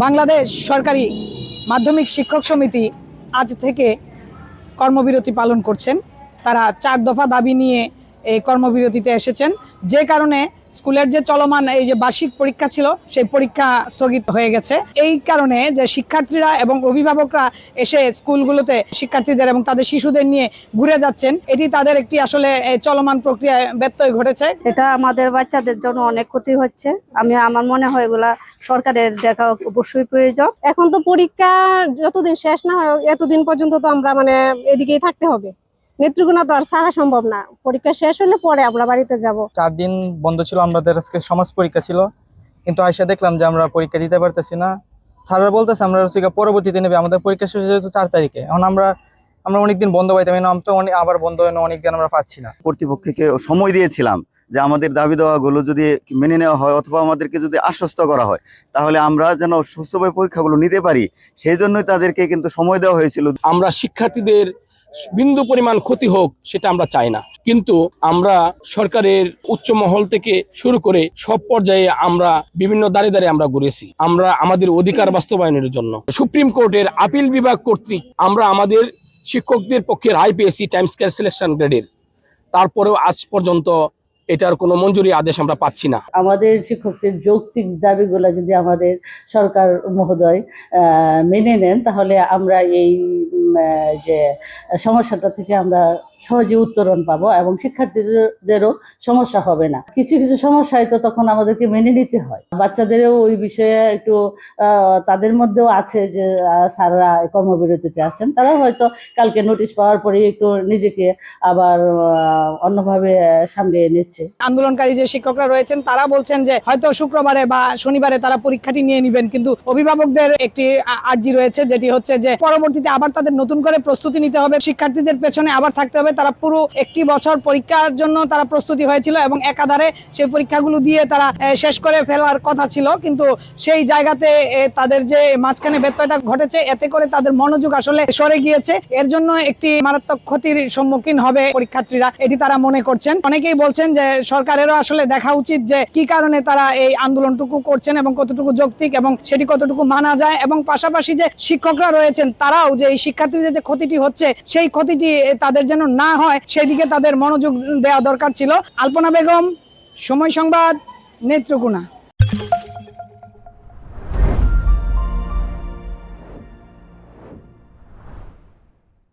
বাংলাদেশ সরকারি মাধ্যমিক শিক্ষক সমিতি আজ থেকে কর্মবিরতি পালন করছেন। তারা চার দফা দাবি নিয়ে এই কর্মবিরতিতে এসেছেন। যে কারণে স্কুলের যে চলমান এই যে বার্ষিক পরীক্ষা ছিল সেই পরীক্ষা স্থগিত হয়ে গেছে। এই কারণে যে শিক্ষার্থীরা এবং অভিভাবকরা এসে স্কুলগুলোতে শিক্ষার্থীদের এবং তাদের শিশুদের নিয়ে ঘুরে যাচ্ছেন এটি তাদের একটি আসলে চলমান প্রক্রিয়ায় ব্যত্যয় ঘটেছে। এটা আমাদের বাচ্চাদের জন্য অনেক ক্ষতি হচ্ছে। আমি আমার মনে হয় এগুলা সরকারের দেখা অবশ্যই প্রয়োজন। এখন তো পরীক্ষা যতদিন শেষ না হয় এতদিন পর্যন্ত তো আমরা মানে এদিকেই থাকতে হবে। নেত্রকোনা তো আর সারা সম্ভব না। পরীক্ষা শেষ হলে পরে আমরা বাড়িতে যাব। চার দিন বন্ধ ছিল আমাদের আজকে সমাজ পরীক্ষা ছিল। কিন্তু আইসা দেখলাম যে আমরা পরীক্ষা দিতে পারতেছি না। স্যাররা বলতেছে আমরা গিয়ে পরবর্তীতে নেবে আমাদের পরীক্ষা শেষ যেহেতু চার তারিখে। এখন আমরা আমরা অনেকদিন বন্ধ পাইতাম এখন তো অনেক আবার বন্ধ হয় না অনেকদিন আমরা পাচ্ছি না। কর্তৃপক্ষকে সময় দিয়েছিলাম যে আমাদের দাবি দেওয়াগুলো যদি মেনে নেওয়া হয় অথবা আমাদেরকে যদি আশ্বস্ত করা হয় তাহলে আমরা যেন সুস্থভাবে পরীক্ষাগুলো নিতে পারি। সেই জন্যই তাদেরকে কিন্তু সময় দেওয়া হয়েছিল। আমরা শিক্ষার্থীদের বিন্দু পরিমাণ ক্ষতি হোক, সেটা আমরা চাই না। কিন্তু আমরা সরকারের উচ্চ মহল থেকে শুরু করে সব পর্যায়ে আমরা বিভিন্ন দাঁড়ে দাঁড়িয়ে আমরা ঘুরেছি। আমরা আমাদের অধিকার বাস্তবায়নের জন্য। সুপ্রিম কোর্টের আপিল বিভাগ কর্তৃক আমরা আমাদের শিক্ষকদের পক্ষের আইপিএসসি টাইম স্কেল সিলেকশন গ্রেডের। তারপরেও আজ পর্যন্ত এটার কোনো মঞ্জুরি আদেশ আমরা পাচ্ছি না। আমাদের শিক্ষকদের যৌক্তিক দাবিগুলো যদি আমাদের সরকার মহোদয় মেনে নেন, তাহলে আমরা এই যে সমস্যাটা থেকে আমরা সহজে উত্তরণ পাবো এবং শিক্ষার্থীদেরও সমস্যা হবে না। কিছু কিছু সমস্যায় তো তখন আমাদেরকে মেনে নিতে হয়। বাচ্চাদেরও ওই বিষয়ে একটু তাদের মধ্যেও আছে যে স্যাররা কর্মবিরতিতে আছেন। তারা হয়তো কালকে নোটিশ পাওয়ার পরে একটু নিজেকে আবার অন্যভাবে আহ, সামলিয়ে নিচ্ছে। আন্দোলনকারী যে শিক্ষকরা রয়েছেন তারা বলছেন যে হয়তো শুক্রবারে বা শনিবারে তারা পরীক্ষাটি নিয়ে নেবেন। কিন্তু অভিভাবকদের একটি আর্জি রয়েছে যেটি হচ্ছে যে পরবর্তীতে আবার তাদের নতুন করে প্রস্তুতি নিতে হবে। শিক্ষার্থীদের পেছনে আবার থাকতে হবে। তারা পুরো একটি বছর পরীক্ষার জন্য তারা প্রস্তুতি হয়েছিল এবং একাধারে সেই পরীক্ষাগুলো দিয়ে তারা শেষ করে ফেলার কথা ছিল। কিন্তু সেই জায়গাতে তাদের যে মাঝখানে ব্যত্যয়টা ঘটেছে, এতে করে তাদের মনোযোগ আসলে সরে গিয়েছে। এর জন্য একটি মারাত্মক ক্ষতির সম্মুখীন হবে পরীক্ষার্থীরা, এটি তারা মনে করছেন। অনেকেই বলছেন যে, সরকারেরও আসলে দেখা উচিত যে, কি কারণে তারা এই আন্দোলনটুকু করছেন এবং কতটুকু যৌক্তিক এবং সেটি কতটুকু মানা যায়। এবং পাশাপাশি যে শিক্ষকরা রয়েছেন, তারাও যে এই শিক্ষার্থীদের যে ক্ষতিটি হচ্ছে, সেই ক্ষতিটি তাদের যেন না হয় সেই দিকে তাদের মনোযোগ দেওয়া দরকার ছিল। আলপনা বেগম, সময় সংবাদ, নেত্রকোনা।